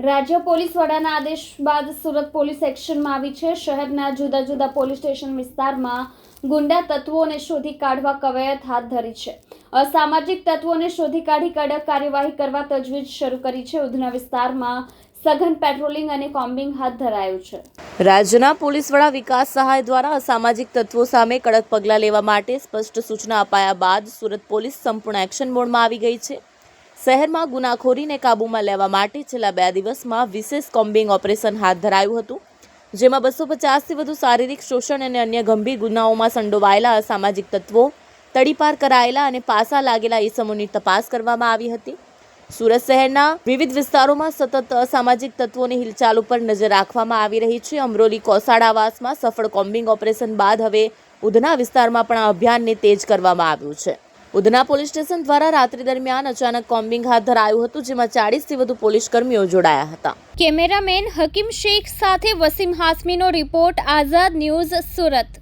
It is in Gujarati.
રાજ્ય પોલીસ વડાના આદેશ બાદ સુરત પોલીસ એક્શનમાં આવી છે. શહેરના જુદા જુદા પોલીસ સ્ટેશન વિસ્તારમાં ગુંડા તત્વોને શોધી કાઢવા કવાયત હાથ ધરી છે. અસામાજિક તત્વોને શોધી કાઢી કડક કાર્યવાહી કરવા તજવીજ શરૂ કરી છે. ઉધના વિસ્તારમાં સઘન પેટ્રોલિંગ અને કોમ્બિંગ હાથ ધરાયું છે. રાજ્યના પોલીસ વડા વિકાસ સહાય દ્વારા અસામાજિક તત્વો સામે કડક પગલાં લેવા માટે સ્પષ્ટ સૂચના અપાયા બાદ સુરત પોલીસ સંપૂર્ણ એક્શન મોડમાં આવી ગઈ છે. શહેરમાં ગુનાખોરીને કાબૂમાં લેવા માટે છેલ્લા બે દિવસમાં વિશેષ કોમ્બિંગ ઓપરેશન હાથ ધરાયું હતું, જેમાં બસો પચાસથી વધુ શારીરિક શોષણ અને અન્ય ગંભીર ગુનાઓમાં સંડોવાયેલા અસામાજિક તત્વો, તડીપાર કરાયેલા અને પાસા લાગેલા ઇસમોની તપાસ કરવામાં આવી હતી. સુરત શહેરના વિવિધ વિસ્તારોમાં સતત અસામાજિક તત્વોની હિલચાલ ઉપર નજર રાખવામાં આવી રહી છે. અમરોલી કોસાડાવાસમાં સફળ કોમ્બિંગ ઓપરેશન બાદ હવે ઉધના વિસ્તારમાં પણ આ અભિયાનને તેજ કરવામાં આવ્યું છે. ઉધના પોલીસ સ્ટેશન દ્વારા રાત્રિ દરમિયાન અચાનક કોમ્બિંગ હાથ ધરાયું હતું, જેમાં ચાળીસથી વધુ પોલીસ કર્મીઓ જોડાયા હતા. કેમેરામેન હકીમ શેખ સાથે વસીમ હાસમીનો રિપોર્ટ, આઝાદ ન્યૂઝ સુરત.